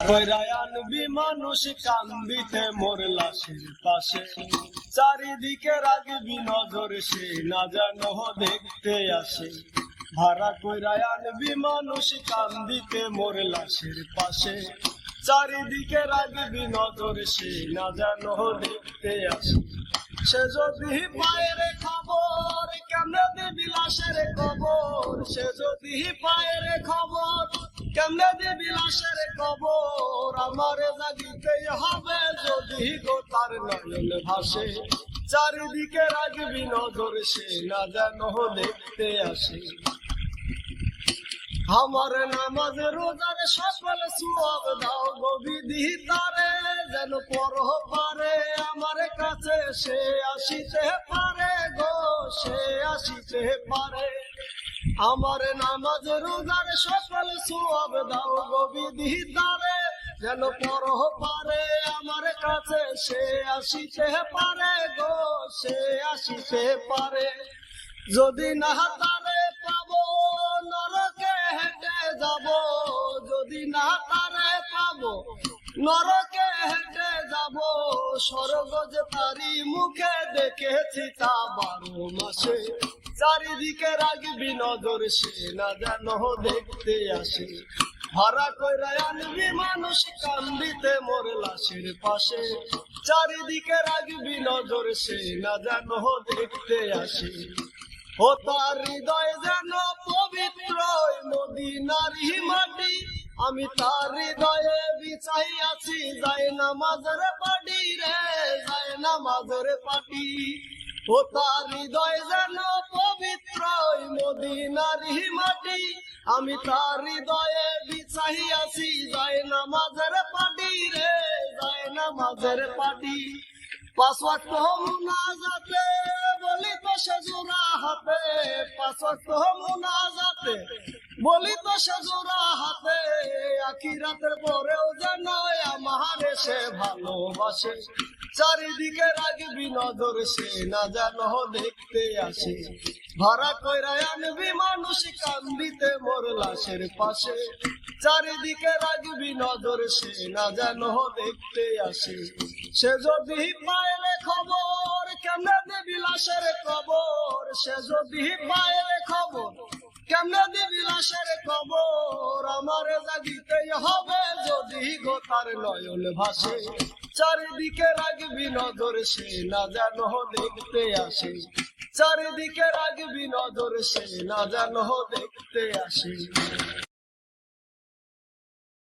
কইরায় আনবি মানুষ কান্দিতে মোর লাশের পাশে। চারিদিকে রাখবি নজর, সে না যেন দেখতে আসে। ভাড়া কইরায় আনবি মানুষ কান্দিতে মোর লাশের পাশে। চারিদিকে রাখবি নজর, সে না যেন দেখতে আসে। সে যদি পায়ের খবর, কেমনে দিবি লাশের খবর? সে যদি পায়ের খবর কেমনে দিবি লাশের খবর আমার জাগিতেই হবে যদি গো তার নয়ন ভাসে। চারিদিকে রাখবি নজর, সে না যেন দেখতে আসে। আমার নামাজ রোজার সকল সুয়াব দাও গো বিধি তারে, যেন পর পারে। আমার কাছে সে আসিতে পারে গো, সে আসিতে পারে। আমার নামাজ রোজার সকল সুয়াব দাও গো বিধি তারে যেন পর পারে, আমার কাছে সে আসিতে পারে গো, সে আসিতে পারে। যদি না তারে পাবো, নরকে হেঁটে যাব। যদি না তারে পাবো, নরকে হেঁটে যাব। স্বর্গ যে তারি মুখে দেখেছি তা বারো মাসে। চারিদিকে রাখবি নজর, সে না যেন দেখতে আসে। ভাড়া কইরা আনবি মানুষ, কান্দিতে মোর লাশের পাশে। চারিদিকে রাখবি নজর, সে না যেন দেখতে আসে। ও তার হৃদয় যেন পবিত্র নদী নারী মাটি। আমি তার হৃদয়ে বিছাই আছি, যাই না মাঝের পাটি রে, যাই না মাঝের পাটি। ও তার হৃদয় যেন পবিত্র মদিনারি মাটি আমি তার হৃদয়ে বিছাই আছি যাই না মাঝের পাটি রে যাই না মাঝের পাটি। পাসওয়ার্ড তো মুনাজাতে বলি তো সেজুরা হাতে। পাসওয়ার্ড তো মুনাজাতে বলি তো সেজুরা হাতে। আখিরাতের পরেও যেন আমার সে ভালোবাসে। চারিদিকে রাখবি নজর, সে না যেন দেখতে আসে। ভাড়া কইরায় আনবি মানুষ, কান্দিতে মোর লাশের পাশে। চারিদিকে রাখবি নজর, সে না যেন দেখতে আসে। সে যদি পায়ের খবর, কেমনে দেবি লাশের খবর সে যদি পায়ের খবর, কেমনে দিবি লাশের খবর আমার জাগিতেই হবে যদি গোতার নয়ন ভাসে। চারিদিকে রাখবি নজর, সে না জানো দেখতে আসে। চারিদিকে রাখবি নজর, সে না জানো দেখতে আসে।